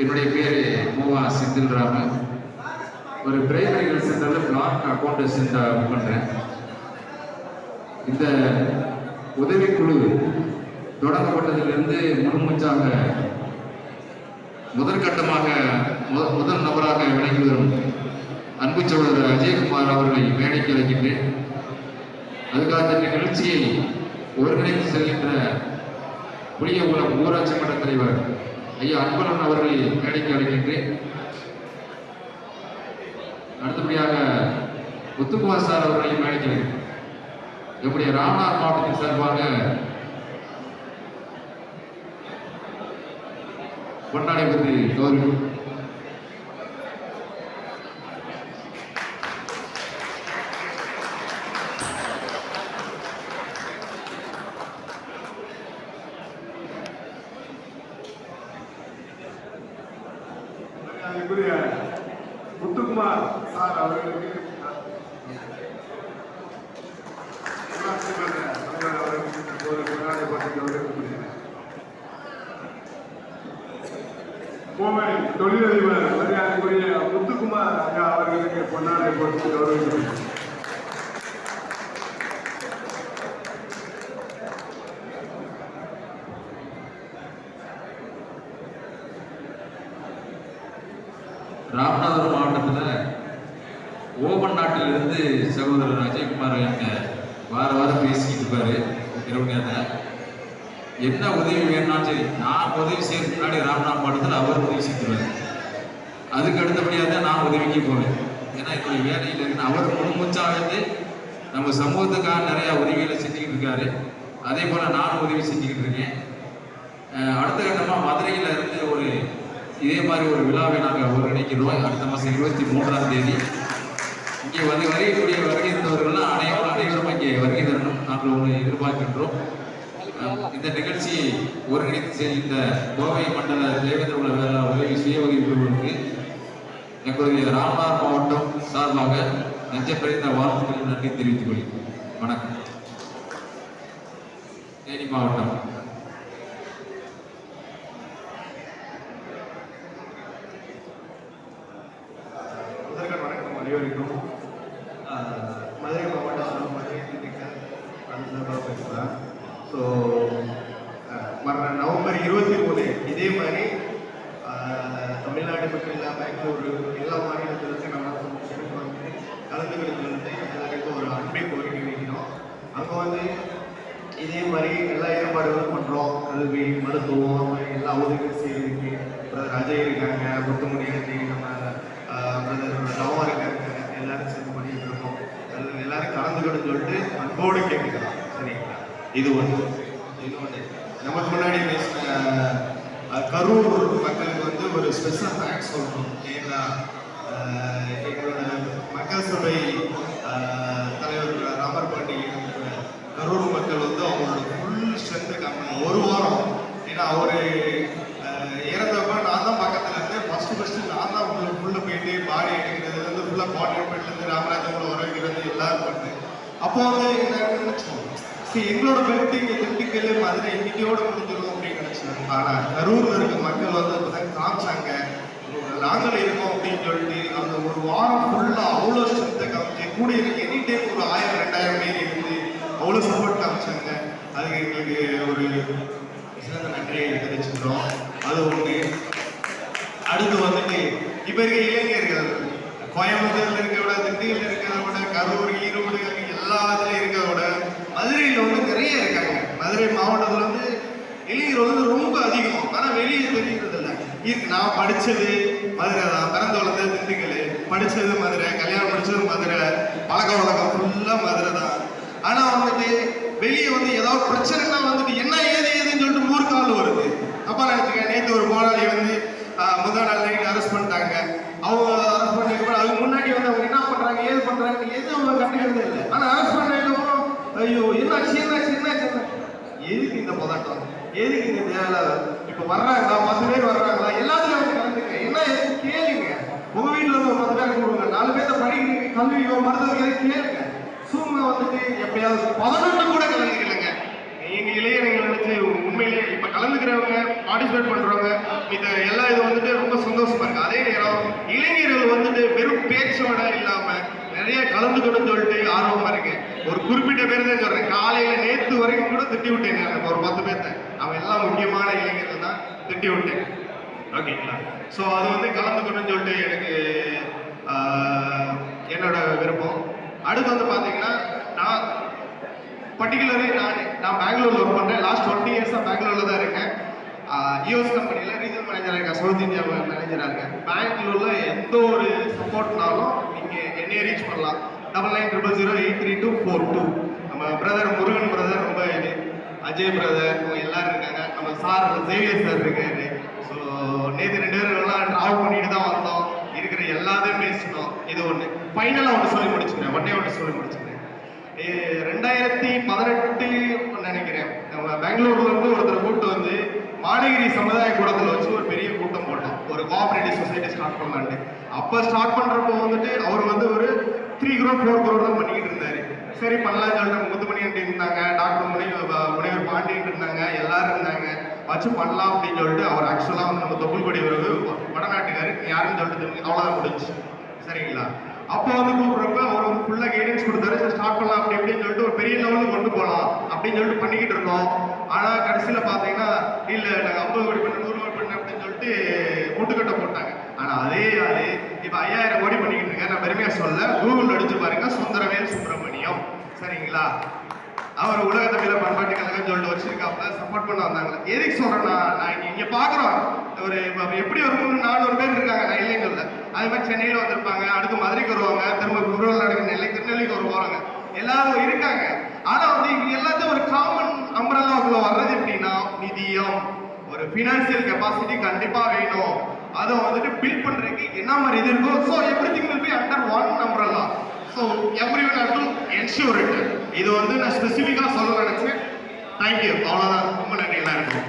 என்னுடைய பேர் மூவா செந்தில் ராமன் ஒரு பிரைமரி ஹெல்த் சென்டரில் பிளாக் அக்கௌண்ட் புக் பண்ணுறேன் இந்த உதவிக்குழு தொடங்கப்பட்டதிலிருந்து முழுமூச்சாக முதற்கட்டமாக முதல் நபராக விளங்கி வரும் அன்பு சோழர் அஜயகுமார் அவர்களை மேடைக்கு அழைக்கின்றேன். அதுக்காக இந்த நிகழ்ச்சியை ஒருங்கிணைத்து செல்கின்ற புளியகுளம் ஊராட்சி மன்ற தலைவர் ஐயா அன்பழகன் அவர்களை மேடைக்கு அழைக்கின்றேன். அடுத்தபடியாக முத்துக்குமார் சார் அவர்களையும் மேடைக்கு அழைக்கிறேன். நம்முடைய ராமநாத் மாவட்டத்தின் சார்பாக பொன்னாடை கௌரவம் அன்புரிய முத்துக்குமார் சார் அவர்களுக்கு கோவை தொழிலதிபர் மரியாதைக்குரிய முத்துக்குமார் ஐயா அவர்களுக்கு பொன்னாடை போட்டு கௌரவிக்கிறேன் ராமநாதபுரம் மாவட்டத்தில் ஓபன் நாட்டிலிருந்து சகோதரர் அஜயகுமார் எங்க வார வாரம் பேசிக்கிட்டு இருப்பாரு இரவு நேரத்தில். என்ன உதவி வேணும்னாலும் சரி நான் உதவி செய்யறதுக்கு முன்னாடி ராமநாத மாவட்டத்தில் அவர் உதவி செஞ்சுருவார். அதுக்கு அடுத்தபடியாக தான் நான் உதவிக்கு போவேன். ஏன்னா என்னுடைய வேலையில் இருக்கு அவர் முழுமூச்சாவது நம்ம சமூகத்துக்காக நிறையா உதவிகளை செஞ்சுக்கிட்டு இருக்காரு. அதே போல் நானும் உதவி செஞ்சுக்கிட்டு இருக்கேன். அடுத்த கட்டமாக மதுரையில் இருந்து ஒரு இதே மாதிரி ஒரு விழாவை நாங்கள் ஒருங்கிணைக்கிறோம். அடுத்த மாதம் இருபத்தி மூன்றாம் தேதி. இங்கே வந்து வரையக்கூடிய வருகை இருந்தவர்கள்லாம் அனைவரும் அனைவரும் இங்கே வருகை தரணும் நாங்கள் ஒன்று எதிர்பார்க்கின்றோம். இந்த நிகழ்ச்சியை ஒருங்கிணைத்து செய்த கோவை மண்டல தேவேந்திர உள்ள வேளா உதவி சுய உதவி குழுவிற்கு எங்களுடைய ராமநாத் மாவட்டம் சார்பாக நெஞ்ச பிறந்த வாழ்த்துக்கள் நன்றி தெரிவித்துக் கொள்கிறேன். வணக்கம். தேனி மாவட்டம். அனைவருக்கும் ஆஹ், மதுரை மாவட்ட சார்பாக அந்த சார்பாக பேசுகிறேன் ஸோ வர நவம்பர் இருபத்தி மூணு இதே மாதிரி தமிழ்நாடு மட்டும் இல்லாமல் பெங்களூரு எல்லா மாநிலத்திலிருந்து நம்ம சிறப்பு வந்து கலந்துக்கிறது வந்து எல்லாருக்கும் ஒரு அன்பை கோரிக்கை வைக்கணும் அங்கே வந்து இதே மாதிரி எல்லா ஏற்பாடுகளும் பண்ணுறோம் கல்வி மருத்துவம் அந்த மாதிரி எல்லா உதவி செய்யறதுக்கு பிரதர் அஜய் இருக்காங்க. முத்துமணி அஜய் நம்ம பிரதர் நவா இருக்காங்க. எல்லாரும் சேர்ந்து பண்ணிட்டு இருக்கோம். அதில் எல்லாரும் கலந்துக்கணும்னு சொல்லிட்டு அன்போடு கேட்டுக்கலாம். சரிங்களா? இது ஒன்று இது ஒன்று நமக்கு முன்னாடி பேசின கரூர் மக்களுக்கு வந்து ஒரு ஸ்பெஷல் தேங்க்ஸ் சொல்லணும். ஏன்னா எங்களோட மக்கள் சபை தலைவர் ராமர் பாண்டி கரூர் மக்கள் வந்து அவங்களோட ஃபுல் ஸ்ட்ரென்த்து காமினாங்க ஒரு வாரம். ஏன்னா அவர் இறந்தப்ப நான் தான் பக்கத்தில் இருந்து ஃபஸ்ட்டு ஃபஸ்ட்டு நான் தான் உங்களுக்கு ஃபுல்லாக போயிட்டு பாடி எடுக்கிறதுலேருந்து ஃபுல்லாக பாடிமெண்ட்லேருந்து ராமராஜன் வர வைக்கிறது எல்லாரும் பண்ணேன் அப்போ வந்து என்ன நினச்சோம்? சரி எங்களோட பெருட்டு இங்கே திண்டுக்கல் மதுரை இன்னைக்கையோட முடிஞ்சிடும் அப்படின்னு நினைச்சேன் ஆனால் கரூரில் இருக்க மக்கள் வந்து அப்போதான் காமிச்சாங்க. நாங்களும் இருக்கோம் அப்படின்னு சொல்லிட்டு அந்த ஒரு வாரம் ஃபுல்லாக அவ்வளோ ஸ்ட்ரென்த்தை காமிச்சு கூட இருக்க எனி டைம் ஒரு ஆயிரம் ரெண்டாயிரம் பேர் இருந்து அவ்வளோ சப்போர்ட் காமிச்சாங்க. அதுக்கு எங்களுக்கு ஒரு சிறந்த நன்றியை தெரிவிச்சுக்கிறோம். அது ஒன்று அடுத்து வந்துட்டு இப்போ இருக்க இளைஞர்கள் கோயம்புத்தூர்ல இருக்கிறத விட திண்டுக்கல்ல இருக்கிறத விட கரூர் ஈரோடு எல்லா இருக்கிறத விட மதுரையில் வந்து நிறைய இருக்காங்க. மதுரை மாவட்டத்தில் வந்து இளைஞர் வந்து ரொம்ப அதிகம். ஆனால் வெளியே தெரிகிறது இல்லை இருக்கு நான் படித்தது மதுரை தான். பிறந்த வளர்ந்தது திண்டுக்கல் படித்தது மதுரை கல்யாணம் படித்தது மதுரை. பழக்க வழக்கம் ஃபுல்லாக மதுரை தான். ஆனால் வந்துட்டு வெளியே வந்து ஏதாவது பிரச்சனைனா வந்துட்டு என்ன ஏது ஏதுன்னு சொல்லிட்டு ஊருக்கு ஆள் வருது. அப்பா நினச்சிக்க நேற்று ஒரு போராளி வந்து முதல் நாள் நைட் அரெஸ்ட் பண்ணிட்டாங்க. அவங்க அரெஸ்ட் பண்ணிட்டு அதுக்கு முன்னாடி வந்து அவங்க என்ன பண்ணுறாங்க ஏது பண்ணுறாங்க எது அவங்க கண்டுக்கிறதே இல்லை ஆனால் அரெஸ்ட் பண்ணதுக்கப்புறம் ஐயோ என்னாச்சு என்னாச்சு என்னாச்சு எதுக்கு இந்த எதுக்கு இங்க தேவை இப்போ வர்றாங்களா? பத்து பேர் வர்றாங்களா? எல்லாத்துலயும் வந்து கலந்துக்க என்ன கேளுங்க. உங்க வீட்டுல இருந்து ஒரு பத்து பேர் கொடுங்க நாலு பேர்த்த படிக்கிறீங்க கல்வியோ மருத்துவ கேளுங்க. சூங்க வந்துட்டு எப்படியாவது பதினொன்று கூட கலந்துக்கலங்க. எங்க இளைஞர்கள் நினைச்சு உண்மையிலேயே இப்போ கலந்துக்கிறவங்க பார்ட்டிசிபேட் பண்றவங்க இது எல்லா இது வந்துட்டு ரொம்ப சந்தோஷமா இருக்கு. அதே நேரம் இளைஞர்கள் வந்துட்டு வெறும் பேச்சோட இல்லாம நிறைய கலந்துக்கணும்னு சொல்லிட்டு ஆர்வமா இருக்கேன் ஒரு குறிப்பிட்ட பேர் தான் சொல்றேன். காலையில நேத்து வரைக்கும் கூட திட்டி விட்டேன் நான். ஒரு பத்து பேர்த்த. அவன் எல்லாம் முக்கியமான இளைஞர்கள் தான். திட்டி விட்டேன். ஓகேங்களா ஸோ அது வந்து கலந்துக்கணும்னு சொல்லிட்டு எனக்கு என்னோட விருப்பம். அடுத்து வந்து பார்த்தீங்கன்னா நான் பர்டிகுலரே நான் நான் பெங்களூர்ல ஒர்க் பண்றேன். லாஸ்ட் டுவெண்ட்டி இயர்ஸாக பெங்களூர்ல தான் இருக்கேன். யூஎஸ் கம்பெனியில் ரீஜனல் மேனேஜராக இருக்கேன். சவுத் இந்தியா மேனேஜராக இருக்கேன். பெங்களூர்ல எந்த ஒரு சப்போர்ட்னாலும் நீங்கள் என்னைய ரீச் பண்ணலாம். Double nine triple zero eight three two four two நம்ம பிரதர் முருகன் பிரதர் ரொம்ப இது. அஜய் பிரதர் இவங்க எல்லாரும் இருக்காங்க. நம்ம சார் ஜேவியர் சார் இருக்காரு. ஸோ நேற்று ரெண்டு பேரும் ட்ராவல் பண்ணிட்டு தான் வந்தோம். இருக்கிற எல்லாத்தையும் பேசினோம் இது ஒன்று ஃபைனலாக ஒன்று சொல்லி முடிச்சுக்கிறேன். ஒன்னே ஒன்று சொல்லி முடிச்சுக்கிறேன். ரெண்டாயிரத்தி பதினெட்டு நினைக்கிறேன். நம்ம பெங்களூர்லேருந்து ஒருத்தர் கூட்டு வந்து மாடகிரி சமுதாய கூடத்தில் வச்சு ஒரு பெரிய கூட்டம் போட்டோம். ஒரு கோஆபரேட்டிவ் சொசைட்டி ஸ்டார்ட் பண்ணலான்ட்டு. அப்போ ஸ்டார்ட் பண்ணுறப்போ வந்துட்டு அவர் வந்து ஒரு த்ரீ குரோர் ஃபோர் குரோர் தான் பண்ணிக்கிட்டு இருந்தாரு. சரி பண்ணலாம்னு சொல்லிட்டு முத்துமணியன் இருந்தாங்க டாக்டர் முனை முனைவர் பாண்டியன் இருந்தாங்க எல்லாரும் இருந்தாங்க. வச்சு பண்ணலாம் அப்படின்னு சொல்லிட்டு அவர் ஆக்சுவலாக வந்து நம்ம தொப்புள்கொடி ஒரு வடநாட்டுக்காரு. யாருன்னு சொல்லிட்டு அவ்வளோதான் முடிஞ்சு சரிங்களா? அப்போ வந்து கூப்பிடுறப்ப அவர் வந்து ஃபுல்லாக கைடன்ஸ் கொடுத்தாரு. சரி ஸ்டார்ட் பண்ணலாம் அப்படி இப்படின்னு சொல்லிட்டு ஒரு பெரிய லெவலில் கொண்டு போகலாம் அப்படின்னு சொல்லிட்டு பண்ணிக்கிட்டு இருந்தோம் ஆனா கடைசியில பாத்தீங்கன்னா இல்ல நாங்க ஐம்பது கோடி பண்ண நூறு கோடி பண்ண அப்படின்னு சொல்லிட்டு முட்டுக்கட்டை போட்டாங்க. ஆனா அதே ஆளு இப்ப ஐயாயிரம் கோடி பண்ணிக்கிட்டு இருக்கேன் நான் பெருமையா சொல்ல கூகுள் அடிச்சு பாருங்க சுந்தரவேல் சுப்பிரமணியம். சரிங்களா? அவர் உலக தமிழ பண்பாட்டு கழகம் சொல்லிட்டு வச்சிருக்காப்ல சப்போர்ட் பண்ண வந்தாங்களா? எதுக்கு சொல்றேன்னா நான் இங்க இங்க பாக்குறோம் ஒரு எப்படி ஒரு மூணு நானூறு பேர் இருக்காங்க நான் இல்லைன்னு சொல்ல. அதே மாதிரி சென்னையில வந்திருப்பாங்க அடுத்து மதுரைக்கு வருவாங்க திரும்ப குருவல் நடக்கிற நெல்லை திருநெல்வேலிக்கு வருவாங்க எல்லாரும் இருக்காங்க. ஆனா வந்து இவங்க எல்லாத்தையும் ஒரு காமன் அம்பரலாக்குள்ள வர்றது எப்படின்னா நிதியம் ஒரு பினான்சியல் கெப்பாசிட்டி கண்டிப்பா வேணும். அதை வந்துட்டு பில்ட் பண்றதுக்கு என்ன மாதிரி இது இருக்கோ so everything will be under one umbrella so everyone have ensure இது வந்து நான் ஸ்பெசிஃபிக்காக சொல்ல நினைச்சேன். தேங்க்யூ அவ்வளோதான் ரொம்ப நன்றி எல்லாருக்கும்